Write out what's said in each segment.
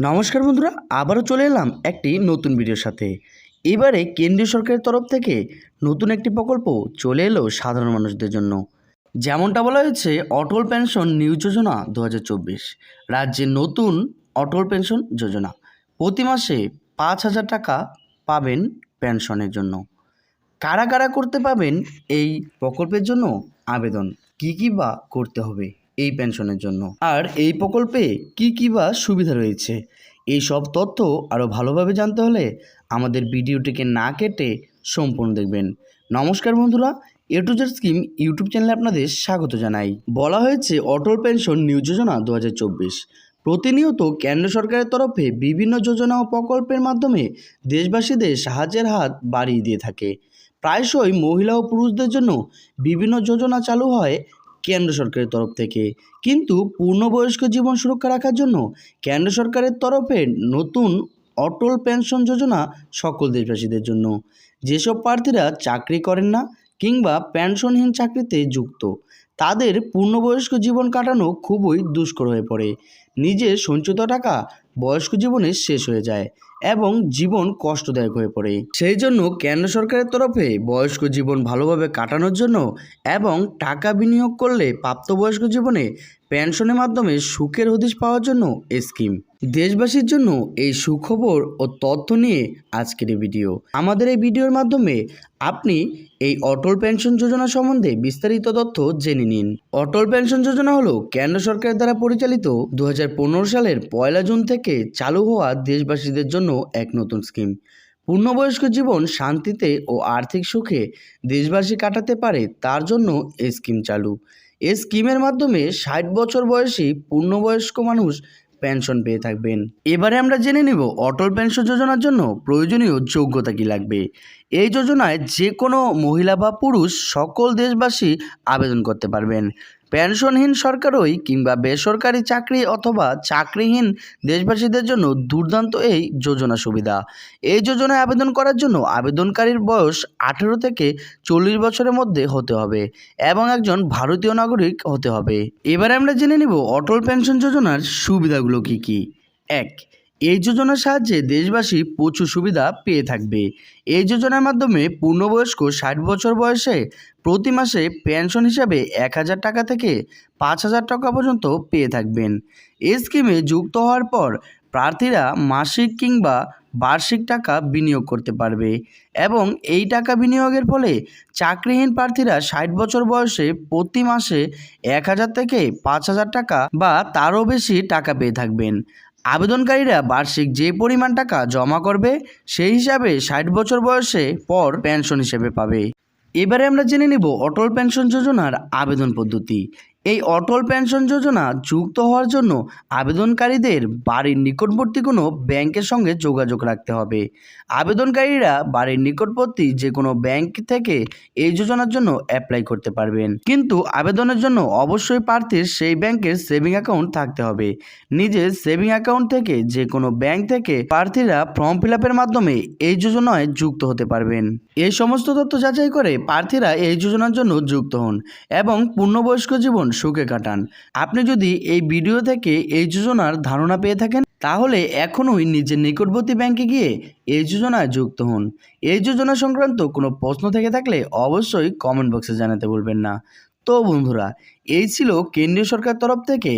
নমস্কার বন্ধুরা, আবারও চলে এলাম একটি নতুন ভিডিওর সাথে। এবারে কেন্দ্রীয় সরকারের তরফ থেকে নতুন একটি প্রকল্প চলে এলো সাধারণ মানুষদের জন্য। যেমনটা বলা হয়েছে, অটল পেনশন নিউ যোজনা দু হাজার চব্বিশ। রাজ্যে নতুন অটল পেনশন যোজনা। প্রতি মাসে পাঁচ হাজার টাকা পাবেন পেনশনের জন্য। কারা কারা করতে পাবেন এই প্রকল্পের জন্য আবেদন? কি কি বা করতে হবে? এই পেনশনের জন্য। আর এই প্রকল্পে কি কি বা সুবিধা রয়েছে? এই সব তথ্য আরও ভালোভাবে জানতে হলে আমাদের ভিডিওটিকে না কেটে সম্পূর্ণ দেখবেন। নমস্কার বন্ধুরা, A to Z scheme YouTube চ্যানেলে আপনাদের স্বাগত জানাই। বলা হয়েছে, অটল পেনশন নিউ যোজনা দু হাজার চব্বিশ। প্রতিনিয়ত কেন্দ্র সরকারের তরফে বিভিন্ন যোজনা ও প্রকল্পের মাধ্যমে দেশবাসীদের সাহায্যের হাত বাড়িয়ে দিয়ে থাকে। প্রায়শই মহিলা ও পুরুষদের জন্য বিভিন্ন যোজনা চালু হয় কেন্দ্র সরকারের তরফ থেকে। কিন্তু পূর্ণবয়স্ক জীবন সুরক্ষা রাখার জন্য কেন্দ্র সরকারের তরফে নতুন অটল পেনশন যোজনা সকল দেশবাসীদের জন্য। যেসব প্রার্থীরা চাকরি করেন না কিংবা পেনশনহীন চাকরিতে যুক্ত তাদের পূর্ণবয়স্ক জীবন কাটানো খুবই দুষ্কর হয়ে পড়ে। নিজের সঞ্চিত টাকা বয়স্ক জীবনে শেষ হয়ে যায় এবং জীবন কষ্টদায়ক হয়ে পড়ে। সেই জন্য কেন্দ্র সরকারের তরফে বয়স্ক জীবন ভালোভাবে কাটানোর জন্য এবং টাকা বিনিয়োগ করলে প্রাপ্তবয়স্ক জীবনে পেনশনের মাধ্যমে সুখের হদিশ পাওয়ার জন্য স্কিম। দেশবাসীর জন্য এই সুখবর ও তথ্য নিয়ে আজকের এই ভিডিও। আমাদের এই ভিডিওর মাধ্যমে আপনি এই অটল পেনশন যোজনা সম্বন্ধে বিস্তারিত তথ্য জেনে নিন। অটল পেনশন যোজনা হলো কেন্দ্র সরকারের দ্বারা পরিচালিত দু হাজার পনেরো সালের পয়লা জুন থেকে চালু হওয়া দেশবাসীদের জন্য এক নতুন স্কিম। পূর্ণবয়স্ক জীবন শান্তিতে ও আর্থিক সুখে দেশবাসী কাটাতে পারে তার জন্য এই স্কিম চালু। এই স্কিমের মাধ্যমে ষাট বছর বয়সী পূর্ণবয়স্ক মানুষ পেনশন পেয়ে থাকবেন। এবারে আমরা জেনে নিব অটল পেনশন যোজনার জন্য প্রয়োজনীয় যোগ্যতা কী লাগবে। এই যোজনায় যে কোনো মহিলা বা পুরুষ সকল দেশবাসী আবেদন করতে পারবেন। পেনশনহীন সরকারই কিংবা বেসরকারি চাকরি অথবা চাকরিহীন দেশবাসীদের জন্য দুর্দান্ত এই যোজনা সুবিধা। এই যোজনায় আবেদন করার জন্য আবেদনকারীর বয়স আঠেরো থেকে চল্লিশ বছরের মধ্যে হতে হবে এবং একজন ভারতীয় নাগরিক হতে হবে। এবারে আমরা জেনে নিব অটল পেনশন যোজনার সুবিধাগুলো কি কি? এক এই যোজনার সাহায্যে দেশবাসী প্রচুর সুবিধা পেয়ে থাকবে। এই যোজনার মাধ্যমে পূর্ণবয়স্ক ষাট বছর বয়সে প্রতি মাসে পেনশন হিসাবে এক হাজার টাকা থেকে পাঁচ হাজার টাকা পর্যন্ত পেয়ে থাকবেন। এই স্কিমে যুক্ত হওয়ার পর প্রার্থীরা মাসিক কিংবা বার্ষিক টাকা বিনিয়োগ করতে পারবে এবং এই টাকা বিনিয়োগের ফলে চাকরিহীন প্রার্থীরা ষাট বছর বয়সে প্রতি মাসে এক হাজার থেকে পাঁচ হাজার টাকা বা তারও বেশি টাকা পেয়ে থাকবেন। আবেদনকারীরা বার্ষিক যে পরিমাণ টাকা জমা করবে, সেই হিসাবে ষাট বছর বয়সে পর পেনশন হিসেবে পাবে। এবারে আমরা জেনে নেব অটল পেনশন যোজনার আবেদন পদ্ধতি। এই অটল পেনশন যোজনা যুক্ত হওয়ার জন্য আবেদনকারীদের বাড়ির নিকটবর্তী কোনো ব্যাংকের সঙ্গে যোগাযোগ রাখতে হবে। আবেদনকারীরা বাড়ির নিকটবর্তী যে কোনো ব্যাংক থেকে এই যোজনার জন্য অ্যাপ্লাই করতে পারবেন। কিন্তু আবেদনের জন্য অবশ্যই প্রার্থীর সেই ব্যাংকের সেভিং অ্যাকাউন্ট থাকতে হবে। নিজের সেভিং অ্যাকাউন্ট থেকে যে কোনো ব্যাংক থেকে প্রার্থীরা ফর্ম ফিল মাধ্যমে এই যোজনায় যুক্ত হতে পারবেন। এই সমস্ত তথ্য যাচাই করে প্রার্থীরা এই যোজনার জন্য যুক্ত হন এবং পূর্ণবয়স্ক জীবন সুখে কাটান? আপনি যদি এই ভিডিও থেকে এই যোজনার ধারণা পেয়ে থাকেন, তাহলে এখনই নিজের নিকটবর্তী ব্যাংকে গিয়ে এই যোজনায় যুক্ত হন। এই যোজনা সংক্রান্ত কোনো প্রশ্ন থেকে থাকলে অবশ্যই কমেন্ট বক্সে জানাতে ভুলবেন না। তো বন্ধুরা, এই ছিল কেন্দ্রীয় সরকার তরফ থেকে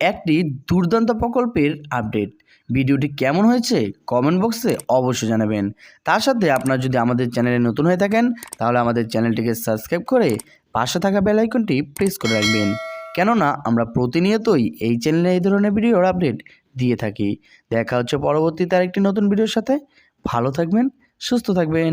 একটি দুর্দান্ত প্রকল্পের আপডেট। ভিডিওটি কেমন হয়েছে কমেন্ট বক্সে অবশ্যই জানাবেন। তার সাথে আপনারা যদি আমাদের চ্যানেলে নতুন হয়ে থাকেন, তাহলে আমাদের চ্যানেলটিকে সাবস্ক্রাইব করে পাশে থাকা বেল আইকনটি প্রেস করে রাখবেন। কেননা, আমরা প্রতিনিয়তই এই চ্যানেলে এই ধরনের ভিডিওর আপডেট দিয়ে থাকি। দেখা হচ্ছে পরবর্তীতে আরেকটি নতুন ভিডিওর সাথে। ভালো থাকবেন, সুস্থ থাকবেন।